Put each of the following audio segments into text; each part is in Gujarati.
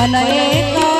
પલયે કરમમાં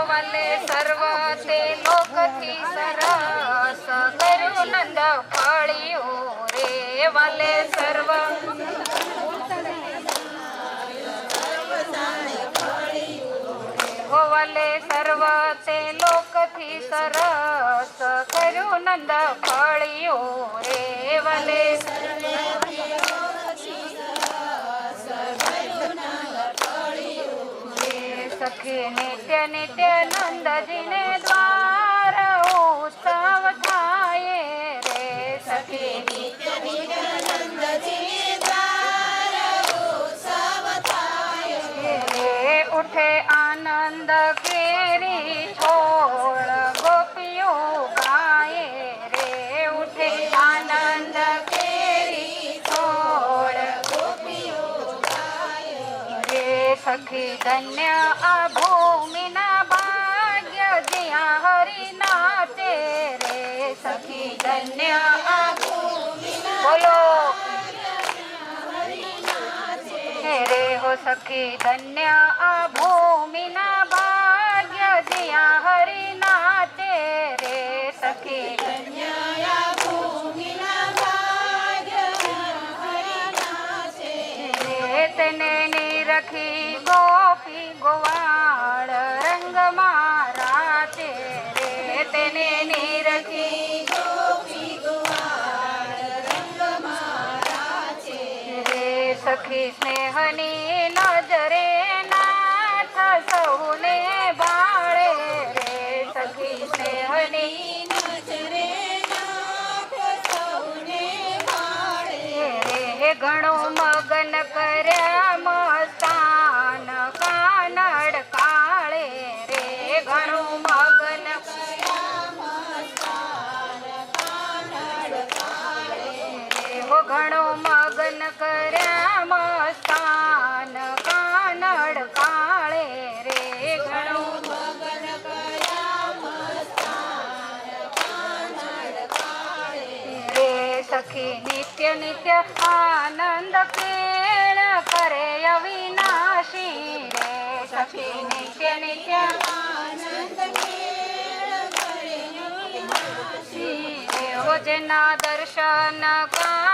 વલે સર્વ તે લોકથી સરસ કરુનંદ નંદ ફળિયું રે વલે સર્વ ગોવલે સર્વ તે લોકથી સરસ કર્યું નંદ ફળિયું રે વલે હે સખી નિત્ય નિત્ય નંદજીને દ્વાર ઉત્સવ થાય રે સખી. નિત્ય રે ઉઠે આનંદ કેરી છોડ ગોપીઓ ગાય. રે ઉઠે આનંદ કેરી છોડ રે સખી ધન્ય આ સખી ધન્ય આ ભૂમિના ભાગ્ય જ્યાં હરિ તે રે સખી તને નિરખી રે રે સખી નિત્ય નિત્ય આનંદ કેળ કરે અવિનાશી રે. સખી નિત્ય નિત્ય રે. હો જેના દર્શન કારણ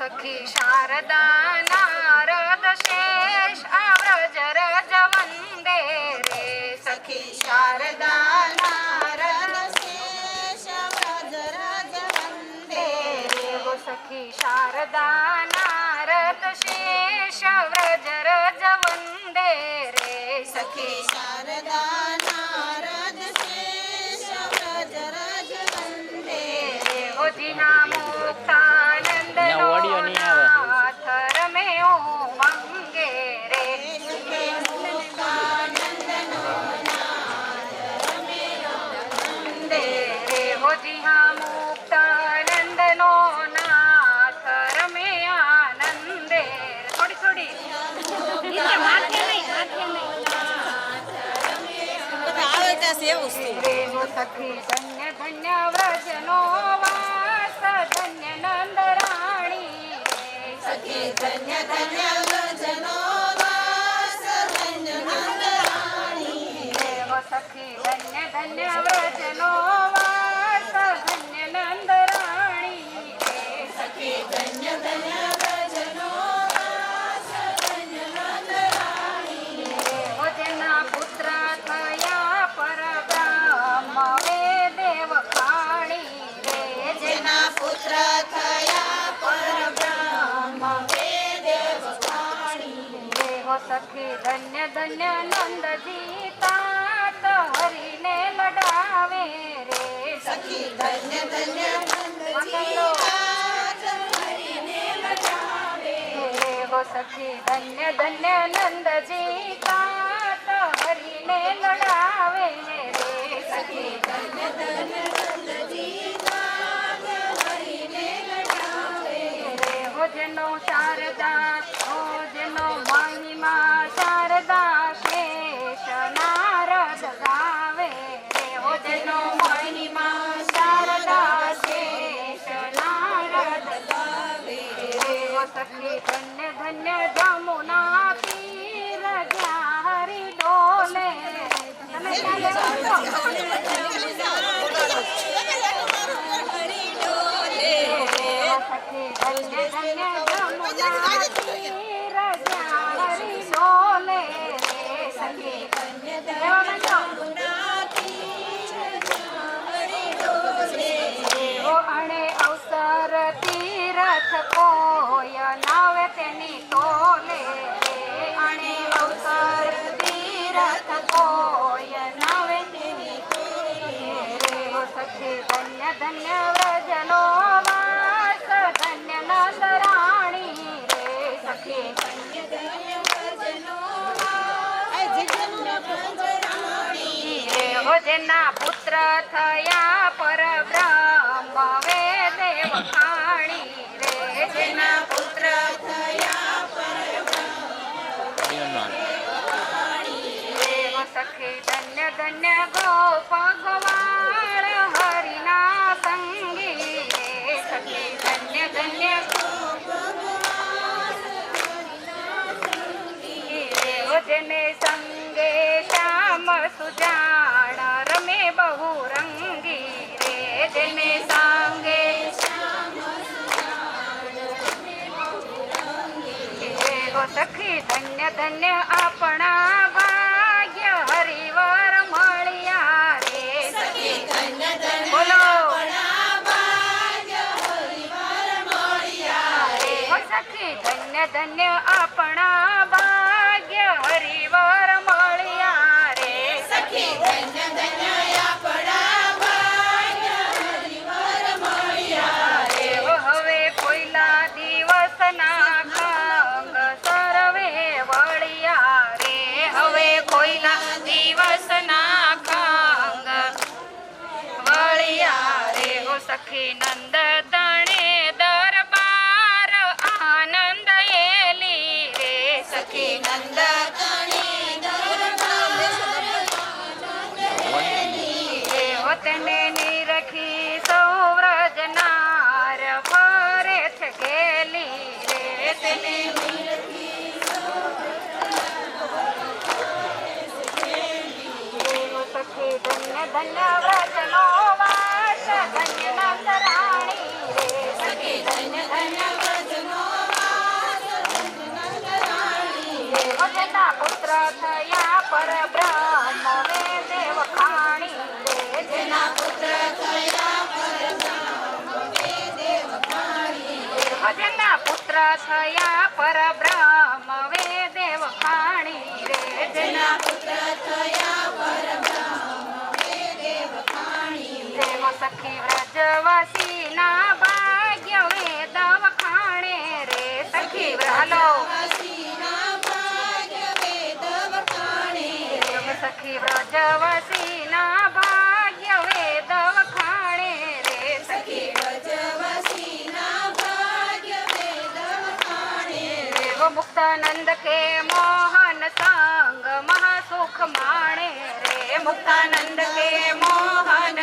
સખી શારદા નારદ શેષ આવ્રજ રજ વંદે રે સખી શારદા હો સખી ધન્ય ધન્ય વ્રજનો વાસ ધન્ય નંદ રાણી સખી ધન્ય ધન્ય હો સખી ધન્ય ધન્ય વ્રજનો રે હો સખી ધન્ય ધન્ય નંદજી તાત હરીને લડાવે રે સખી ધન્ય ધન્ય રે હો સખી ધન્ય ધન્ય નંદજી તાત હરીને લડાવે રે સખી. ધન્ય ધન્ય રે હો જેનો શારદા હો જેનો મહિમા શારદા શેષ નારદ ગાવે. રે જેનો મહિમા શારદા શેષ નારદ ગાવે. રે સખી ધન્ય ધન્ય જમુના પીર જારી ડોલે. તમે સખી ધન્ય ધન્ય જમુના પીર તીરથ કોઈ નાવે તેની તોલે અણે અવસર તીરથ કોઈ નાવે તેની તોલે સખી ધન્ય ધન્ય વ્રજનો વાસ ધન્ય નંદ રાણી રે સખી ધન્ય ધન્ય વ્રજનો જેના પુત્ર થયા પરબ્રહ્મ વેદે વખાણી રે જેના પુત્ર દેવ સખી ધન્ય ધન્ય ગોપ ગવાળ હરિના સંગી રે સખી ધન્ય ધન્ય દેવ જેને સંગે શ્યામ સુજાણ રમે બહુ રંગી રે. જેને સંગે સખી ધન્ય ધન્ય આપણા ધન્ય ધન્ય આપણા સખી નંદ દેવ જેના પુત્ર થયા પરબ્રહ્મ વે દેવ ખાણી રે. જેના દેવ સખી વ્રજવાસી ના ભાગ્ય વે દવ ખાણે રે. સખી વ્રહલો. સખી વ્રજવાસી ના ભાગ્ય મુક્તાનંદ કે મોહન સંગ મહાસુખ માણે રે મુક્તાનંદ કે મોહન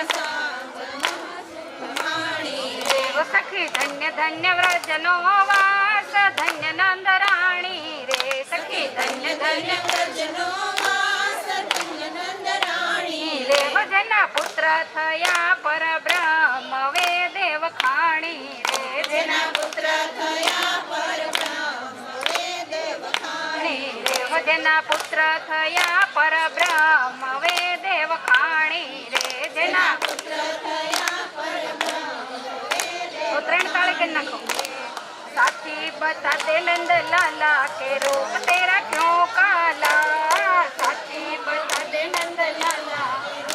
સખી ધન્ય ધન્ય વ્રજનો વાસ ધન્ય નંદ રાણી રે સખી ધન્ય ધન્ય રે ભજના પુત્ર થયા પરબ્રહ્મ વે દેવ ખાણી રે જેના પુત્ર ખાણી જેના પુત્ર થયા પર પરબ્રહ્મ વે દેવ ખાણી રે જેના પુત્ર થયા પરબ્રહ્મ ત્રણ કાળે કરી નાખો. સાથી બતાતે લંદ લાલા કે રૂપ તેરા ક્યો કાલા. સાથી બતાતે લંદ લાલા